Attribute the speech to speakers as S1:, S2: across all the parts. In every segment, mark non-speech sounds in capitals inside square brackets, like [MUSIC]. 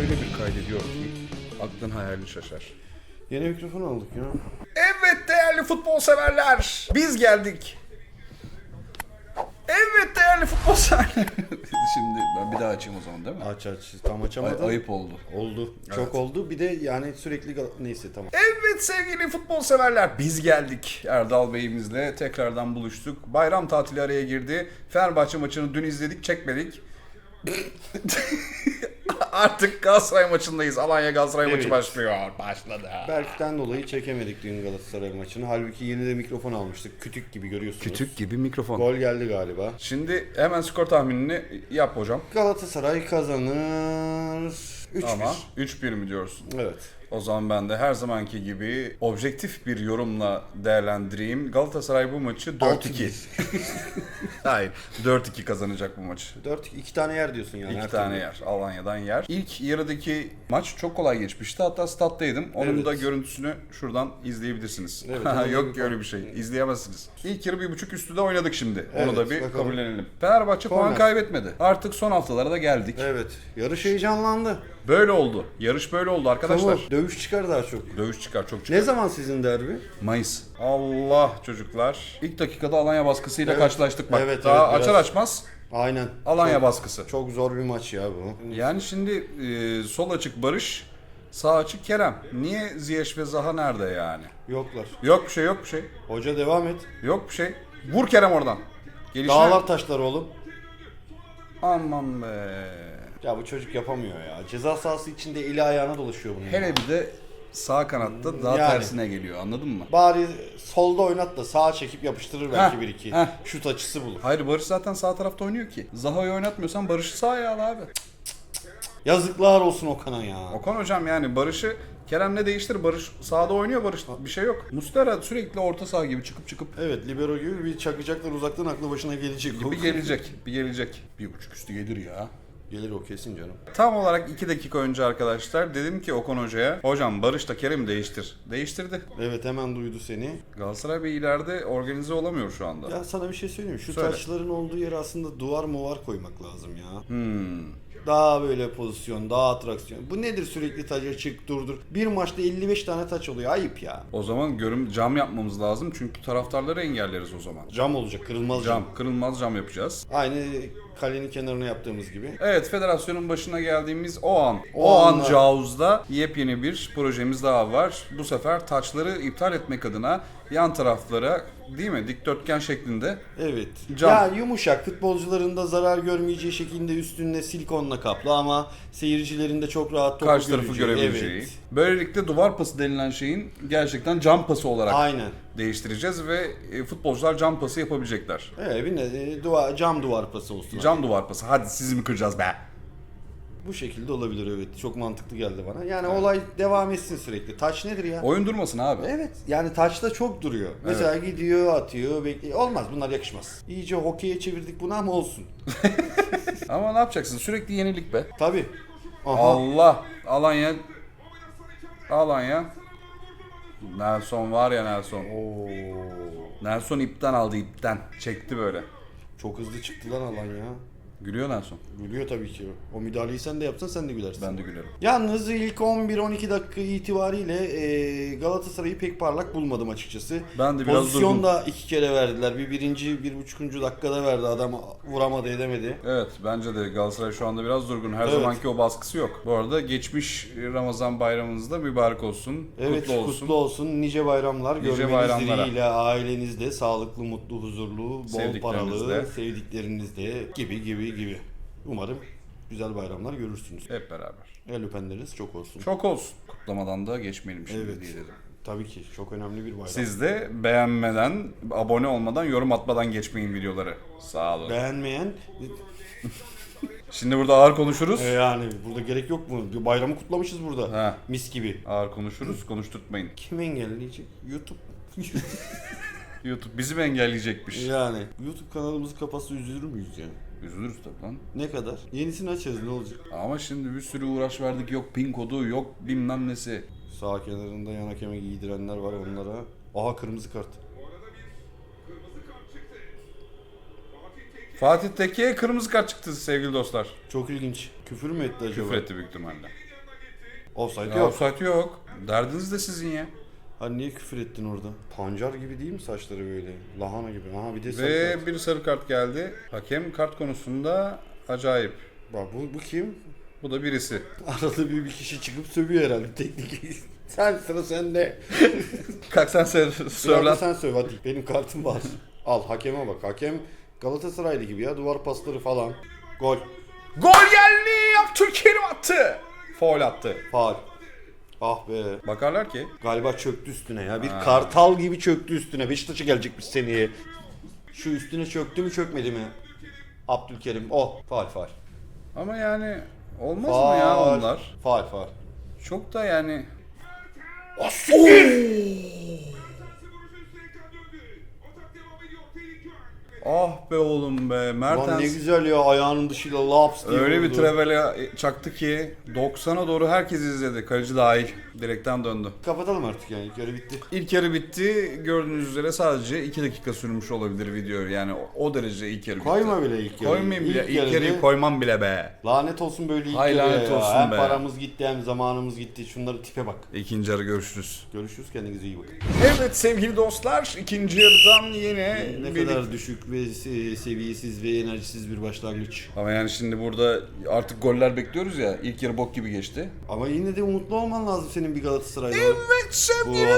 S1: Öyle bir kaydediyor ki aklın hayalin şaşar.
S2: Yeni mikrofon aldık ya.
S1: Evet değerli futbol severler. Biz geldik. Evet değerli futbol severler. [LAUGHS] Şimdi ben bir daha açayım o zaman değil mi?
S2: Aç aç. Tam
S1: Ay-
S2: açamadım.
S1: ayıp oldu.
S2: Oldu. Çok oldu. Bir de yani sürekli gal- neyse tamam.
S1: Evet sevgili futbol severler biz geldik. Erdal Bey'imizle tekrardan buluştuk. Bayram tatili araya girdi. Fenerbahçe maçını dün izledik çekmedik. [LAUGHS] Artık Galatasaray maçındayız. Alanya Galatasaray maçı
S2: Evet.
S1: başlıyor. Başladı.
S2: Berk'ten dolayı çekemedik dün Galatasaray maçını. Halbuki yeni de mikrofon almıştık. Kütük gibi görüyorsunuz.
S1: Kütük gibi mikrofon.
S2: Gol geldi galiba.
S1: Şimdi hemen skor tahminini yap hocam.
S2: Galatasaray kazanır. 3-1.
S1: Ama 3-1 mi diyorsun?
S2: Evet.
S1: O zaman ben de her zamanki gibi objektif bir yorumla değerlendireyim. Galatasaray bu maçı 4-2. [LAUGHS] Hayır, 4-2 kazanacak bu maçı.
S2: 4 2 tane yer diyorsun yani.
S1: İki
S2: her
S1: tane
S2: türlü.
S1: yer. Alanya'dan yer. İlk yarıdaki maç çok kolay geçmişti. Hatta stat'taydım. Onun
S2: Evet.
S1: da görüntüsünü şuradan izleyebilirsiniz.
S2: Evet, [LAUGHS]
S1: Yok ki öyle bir şey. İzleyemezsiniz. İlk yarı bir buçuk üstü de oynadık şimdi. Onu
S2: Evet,
S1: da bir
S2: bakalım.
S1: kabullenelim. Fenerbahçe puan
S2: Korner.
S1: kaybetmedi. Artık son haftalara da geldik.
S2: Evet. Yarış heyecanlandı.
S1: Böyle oldu. Yarış böyle oldu arkadaşlar.
S2: Kıvır. Dövüş çıkar daha çok.
S1: Dövüş çıkar çok çıkar.
S2: Ne zaman sizin derbi?
S1: Mayıs. Allah çocuklar. İlk dakikada Alanya baskısıyla
S2: Evet.
S1: karşılaştık bak.
S2: Evet,
S1: Daha
S2: evet,
S1: açar
S2: biraz.
S1: açmaz
S2: Aynen.
S1: Alanya
S2: çok,
S1: baskısı.
S2: çok zor bir maç ya bu.
S1: Yani şimdi e, sol açık Barış, sağ açık Kerem. Niye Ziyech ve Zaha nerede yani?
S2: Yoklar.
S1: Yok bir şey, yok bir şey.
S2: Hoca devam et.
S1: Yok bir şey. Vur Kerem oradan. Gelişine.
S2: Dağlar taşlar oğlum.
S1: Aman be.
S2: Ya bu çocuk yapamıyor ya. Ceza sahası içinde eli ayağına dolaşıyor bunun.
S1: Hele bir de sağ kanatta daha
S2: Yani.
S1: tersine geliyor anladın mı?
S2: Bari solda oynat da sağa çekip yapıştırır belki
S1: Heh,
S2: bir iki.
S1: heh.
S2: Şut açısı bulur.
S1: Hayır Barış zaten sağ tarafta oynuyor ki. Zaha'yı oynatmıyorsan Barış'ı sağa al abi.
S2: Yazıklar olsun Okan'a ya.
S1: Okan hocam yani Barış'ı Kerem'le değiştir. Barış sağda oynuyor Barış bir şey yok. Mustera sürekli orta saha gibi çıkıp çıkıp
S2: Evet libero gibi bir çakacaklar uzaktan aklı başına gelecek.
S1: bir gelecek. Bir gelecek. Bir buçuk üstü gelir ya.
S2: Gelir o kesin canım.
S1: Tam olarak 2 dakika önce arkadaşlar dedim ki Okan Hoca'ya hocam Barış da Kerem'i değiştir. Değiştirdi.
S2: Evet hemen duydu seni.
S1: Galatasaray bir ileride organize olamıyor şu anda.
S2: Ya sana bir şey söyleyeyim? Şu
S1: Söyle.
S2: taşların olduğu yere aslında duvar muvar koymak lazım ya.
S1: Hmm.
S2: Daha böyle pozisyon, daha atraksiyon. Bu nedir sürekli taca çık durdur. Bir maçta 55 tane taç oluyor. Ayıp ya.
S1: O zaman görüm cam yapmamız lazım çünkü taraftarları engelleriz o zaman.
S2: Cam olacak, kırılmaz cam.
S1: Cam, kırılmaz cam yapacağız.
S2: Aynı kalenin kenarına yaptığımız gibi.
S1: Evet, federasyonun başına geldiğimiz o an, o,
S2: O
S1: an Cavuz'da yepyeni bir projemiz daha var. Bu sefer taçları iptal etmek adına yan taraflara değil mi dikdörtgen şeklinde
S2: Evet.
S1: Cam.
S2: Ya yumuşak futbolcuların da zarar görmeyeceği şekilde üstünde silikonla kaplı ama seyircilerin de çok rahat topu
S1: karşı tarafı
S2: göreceği.
S1: görebileceği.
S2: Evet.
S1: Böylelikle duvar pası denilen şeyin gerçekten cam pası olarak
S2: Aynen.
S1: değiştireceğiz ve e, futbolcular cam pası yapabilecekler.
S2: Evet bir ne e, duvar, cam duvar pası olsun.
S1: Cam duvar pası. Hadi sizi mi kıracağız be?
S2: Bu şekilde olabilir evet. Çok mantıklı geldi bana. Yani olay devam etsin sürekli. Taç nedir ya?
S1: Oyun durmasın abi.
S2: Evet yani taçta çok duruyor. Mesela gidiyor atıyor bekliyor. Olmaz bunlar yakışmaz. İyice hokeye çevirdik bunu ama olsun. [LAUGHS]
S1: Ama ne yapacaksın? Sürekli yenilik be.
S2: Tabi. Aha.
S1: Allah. Alanya. Alanya. Nelson var ya Nelson.
S2: Oo.
S1: Nelson ipten aldı ipten. Çekti böyle.
S2: Çok hızlı çıktı lan alan ya.
S1: Gülüyor Nelson.
S2: Gülüyor tabii ki. O müdahaleyi sen de yapsan sen de gülersin.
S1: Ben de gülerim.
S2: Yalnız ilk 11-12 dakika itibariyle e, Galatasaray'ı pek parlak bulmadım açıkçası.
S1: Ben de biraz
S2: Pozisyon
S1: durgun.
S2: da iki kere verdiler. Bir birinci, bir buçukuncu dakikada verdi. Adam vuramadı edemedi.
S1: Evet bence de Galatasaray şu anda biraz durgun. Her
S2: Evet.
S1: zamanki o baskısı yok. Bu arada geçmiş Ramazan bayramınız da mübarek olsun.
S2: Evet
S1: kutlu olsun.
S2: kutlu olsun. Nice bayramlar.
S1: Nice
S2: Görmeniz
S1: bayramlara.
S2: dileğiyle ailenizde sağlıklı, mutlu, huzurlu, bol paralı, sevdiklerinizde gibi gibi gibi. Umarım güzel bayramlar görürsünüz.
S1: Hep beraber.
S2: El öpenleriniz çok olsun.
S1: Çok olsun. Kutlamadan da geçmeyelim şimdi
S2: Evet.
S1: diye dedim.
S2: Tabii ki çok önemli bir bayram.
S1: Siz de beğenmeden, abone olmadan, yorum atmadan geçmeyin videoları. Sağ olun.
S2: Beğenmeyen [LAUGHS]
S1: Şimdi burada ağır konuşuruz.
S2: e, yani burada gerek yok mu? Bir Bayramı kutlamışız burada.
S1: Ha.
S2: Mis gibi.
S1: Ağır konuşuruz, konuşturtmayın.
S2: Kim engelleyecek? YouTube. [LAUGHS]
S1: YouTube bizi mi engelleyecekmiş?
S2: yani YouTube kanalımızı kapatsa üzülür müyüz ya?
S1: Üzülürüz tabii lan.
S2: Ne kadar? Yenisini açarız ne olacak?
S1: Ama şimdi bir sürü uğraş verdik. Yok pin kodu, yok bilmem nesi.
S2: Sağ kenarında yan hakeme giydirenler var onlara. Aha kırmızı kart.
S1: Fatih Tekke'ye kırmızı kart çıktı sevgili dostlar.
S2: Çok ilginç. Küfür mü etti acaba?
S1: Küfür etti büyük ihtimalle.
S2: Offside yok.
S1: offside yok. Derdiniz de sizin ya.
S2: Hani niye küfür ettin orada? Pancar gibi değil mi saçları böyle? Lahana gibi. Aha bir de sarı
S1: Ve
S2: kart.
S1: bir sarı kart geldi. Hakem kart konusunda acayip.
S2: Bak bu, bu kim?
S1: Bu da birisi. [LAUGHS]
S2: Arada bir, bir kişi çıkıp sövüyor herhalde teknik. [LAUGHS] sen sıra sende. [LAUGHS]
S1: Kalk sen.
S2: Biraz da
S1: söyle.
S2: sen söv hadi. Benim kartım var. Al hakeme bak. Hakem Galatasaraylı gibi ya. Duvar pasları falan. Gol.
S1: Gol geldi! Abdülkerim attı. Foul attı.
S2: Faal. Ah be.
S1: Bakarlar ki.
S2: Galiba çöktü üstüne ya. Bir kartal gibi çöktü üstüne. Beşiktaş'a gelecekmiş seneye. Şu üstüne çöktü mü çökmedi mi? Abdülkerim. O. Faal faal.
S1: Ama yani olmaz mı ya onlar?
S2: Faal faal.
S1: Çok da yani Ah be oğlum be
S2: Lan ne
S1: Mertens
S2: güzel ya ayağının dışıyla laps diye
S1: öyle bir
S2: vurdu.
S1: trevele çaktı ki 90'a doğru herkes izledi. Kaleci dahil. Direkten döndü.
S2: Kapatalım artık yani. İlk yarı bitti.
S1: İlk yarı bitti. Gördüğünüz üzere sadece 2 dakika sürmüş olabilir video. Yani o, o derece ilk yarı bitti.
S2: Koyma bile ilk yarıyı.
S1: Koymayayım bile.
S2: İlk
S1: İlk, yarıyı koymam bile be.
S2: Lanet olsun böyle ilk
S1: Hay
S2: yarıya
S1: lanet
S2: ya.
S1: olsun
S2: hem
S1: be.
S2: paramız gitti hem zamanımız gitti. Şunları tipe bak.
S1: İkinci yarı görüşürüz.
S2: Görüşürüz kendinize iyi bakın.
S1: Evet sevgili dostlar ikinci yarıdan yine
S2: Ne kadar düşük ve se- seviyesiz ve enerjisiz bir başlangıç.
S1: Ama yani şimdi burada artık goller bekliyoruz ya. İlk yarı bok gibi geçti.
S2: Ama yine de umutlu olman lazım senin bir Galatasaray'da.
S1: Evet sevgili...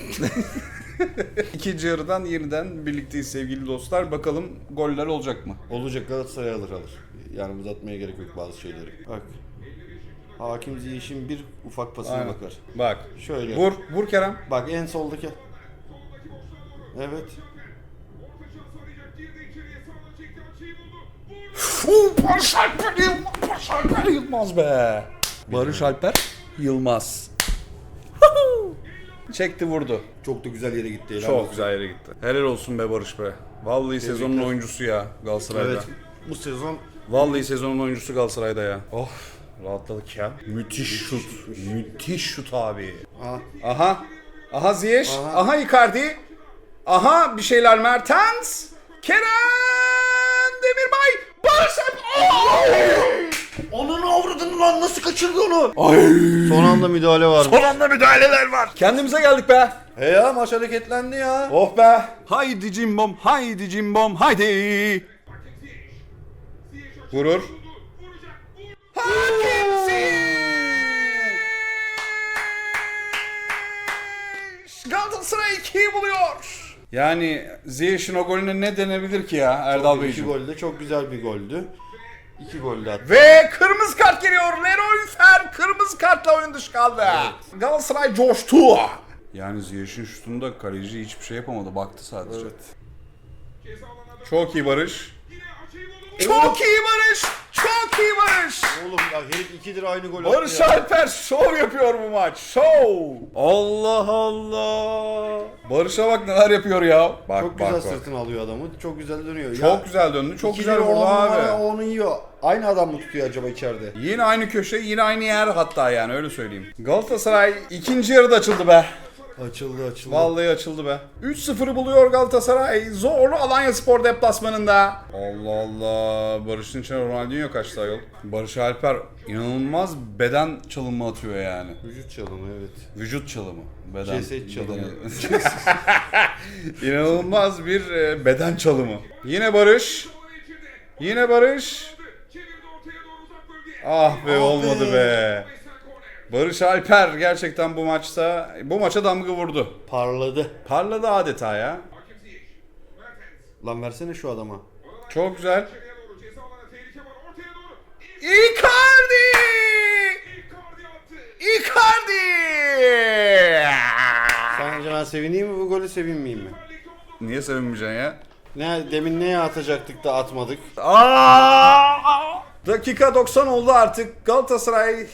S1: [LAUGHS] İkinci yarıdan yeniden birlikteyiz sevgili dostlar. Bakalım goller olacak mı?
S2: olacak Galatasaray alır alır. Yani uzatmaya gerek yok bazı şeyleri. Bak. Hakim Ziyech'in bir ufak pasına
S1: Aynen.
S2: bakar.
S1: Bak.
S2: Şöyle.
S1: Vur, vur Kerem.
S2: Bak en soldaki. Evet.
S1: Barış Alper Yılmaz. Barış Alper Yılmaz be. Barış Alper Yılmaz. Çekti vurdu.
S2: Çok da güzel yere gitti. helal
S1: Çok
S2: olsun.
S1: güzel yere gitti. Helal olsun be Barış be. Vallahi sezonun oyuncusu ya Galatasaray'da.
S2: Evet. Bu sezon
S1: Vallahi sezonun oyuncusu Galatasaray'da ya. Oh rahatladık ya. Müthiş şut. Müthiş şut abi.
S2: Aha.
S1: Aha. Aha Ziyech.
S2: Aha.
S1: Aha, Icardi. Aha bir şeyler Mertens. Kerem Demirbay. Oh!
S2: Onun avradını lan nasıl kaçırdı onu?
S1: Ay.
S2: Son anda müdahale var.
S1: Son anda müdahaleler var. Kendimize geldik be.
S2: He ya maç hareketlendi ya.
S1: Oh be. Haydi cimbom, haydi cimbom, haydi. Vurur. Galatasaray 2'yi buluyor. Yani Ziyech'in o golüne ne denebilir ki ya Erdal
S2: İki
S1: Beyciğim?
S2: gol de çok güzel bir goldü. İki gol de attı.
S1: Ve kırmızı kart geliyor. Leroy Fer kırmızı kartla oyun dışı kaldı. Galatasaray coştu. Yani Ziyech'in şutunda kaleci hiçbir şey yapamadı. Baktı sadece.
S2: Evet.
S1: Çok iyi Barış. Çok iyi Barış. Çok iyi Barış.
S2: Oğlum ya herif ikidir aynı gol
S1: Barış
S2: attı ya.
S1: Alper şov yapıyor bu maç. Şov. Allah Allah. Barış'a bak neler yapıyor ya. Bak
S2: Çok
S1: bak
S2: güzel
S1: bak.
S2: sırtını alıyor adamı. Çok güzel dönüyor.
S1: Çok güzel döndü. Çok güzel vurdu abi.
S2: Onu yiyor. Aynı adam mı tutuyor acaba içeride?
S1: Yine aynı köşe, yine aynı yer hatta yani öyle söyleyeyim. Galatasaray ikinci yarıda açıldı be.
S2: Açıldı açıldı.
S1: Vallahi açıldı be. 3-0'ı buluyor Galatasaray. Zorlu Alanya Spor deplasmanında. Allah Allah. Barış'ın içine Ronaldinho kaçtı ayol. Barış Alper inanılmaz beden çalımı atıyor yani.
S2: Vücut çalımı evet.
S1: Vücut çalımı. Beden.
S2: Ceset çalımı.
S1: beden- [LAUGHS] İnanılmaz bir e, beden çalımı. Yine Barış. Yine Barış. Ah be olmadı be. Barış Alper gerçekten bu maçta bu maça damga vurdu.
S2: Parladı.
S1: Parladı adeta ya.
S2: Lan versene şu adama.
S1: Çok güzel. Icardi! Icardi!
S2: Sence ben sevineyim mi bu golü sevinmeyeyim mi?
S1: Niye sevinmeyeceksin ya?
S2: Ne demin neye atacaktık da atmadık.
S1: Aa! Dakika 90 oldu artık. Galatasaray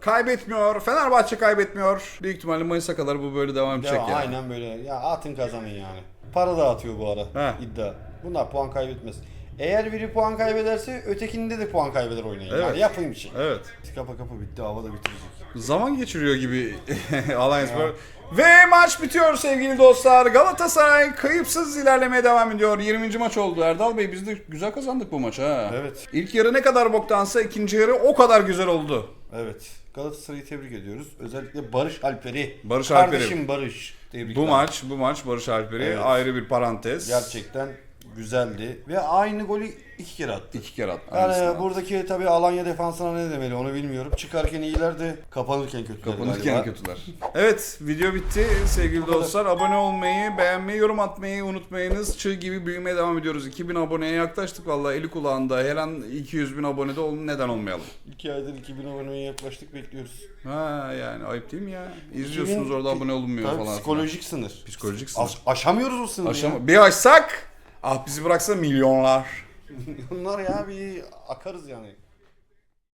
S1: kaybetmiyor. Fenerbahçe kaybetmiyor. Büyük ihtimalle Mayıs'a kadar bu böyle devam edecek
S2: Ya,
S1: yani.
S2: aynen böyle. Ya atın kazanın yani. Para da atıyor bu ara
S1: He.
S2: iddia. Bunlar puan kaybetmez. Eğer biri puan kaybederse ötekinde de puan kaybeder oynayın.
S1: Evet.
S2: Yani yapayım şey.
S1: Evet.
S2: Kapa kapa bitti hava da bitirecek.
S1: Zaman geçiriyor gibi [LAUGHS] Alliance Spor. Ve maç bitiyor sevgili dostlar. Galatasaray kayıpsız ilerlemeye devam ediyor. 20. maç oldu. Erdal Bey biz de güzel kazandık bu maçı ha.
S2: Evet.
S1: İlk yarı ne kadar boktansa ikinci yarı o kadar güzel oldu.
S2: Evet. Galatasaray'ı tebrik ediyoruz. Özellikle Barış Alper'i.
S1: Barış Alper'i.
S2: Kardeşim Barış. Tebrikler.
S1: Bu maç, bu maç Barış Alper'i
S2: Evet.
S1: ayrı bir parantez.
S2: Gerçekten güzeldi. Ve aynı golü iki kere attı.
S1: İki kere attı.
S2: Yani
S1: aynısını.
S2: buradaki tabii Alanya defansına ne demeli onu bilmiyorum. Çıkarken iyiler de kapanırken kötüler
S1: Kapanırken
S2: galiba.
S1: kötüler. Evet video bitti sevgili dostlar. Abone olmayı, beğenmeyi, yorum atmayı unutmayınız. Çığ gibi büyümeye devam ediyoruz. 2000 aboneye yaklaştık vallahi eli kulağında. Her an 200 bin abonede olun neden olmayalım.
S2: İki aydır 2000 aboneye yaklaştık bekliyoruz.
S1: Ha yani ayıp değil mi ya? İzliyorsunuz
S2: 2000
S1: orada abone olunmuyor
S2: Tabii
S1: falan.
S2: psikolojik sınır.
S1: filan. Psikolojik
S2: Aş-
S1: sınır.
S2: aşamıyoruz o sınırı
S1: Aşama-. Bir açsak ah bizi bıraksa milyonlar.
S2: Bunlar ya bir akarız yani.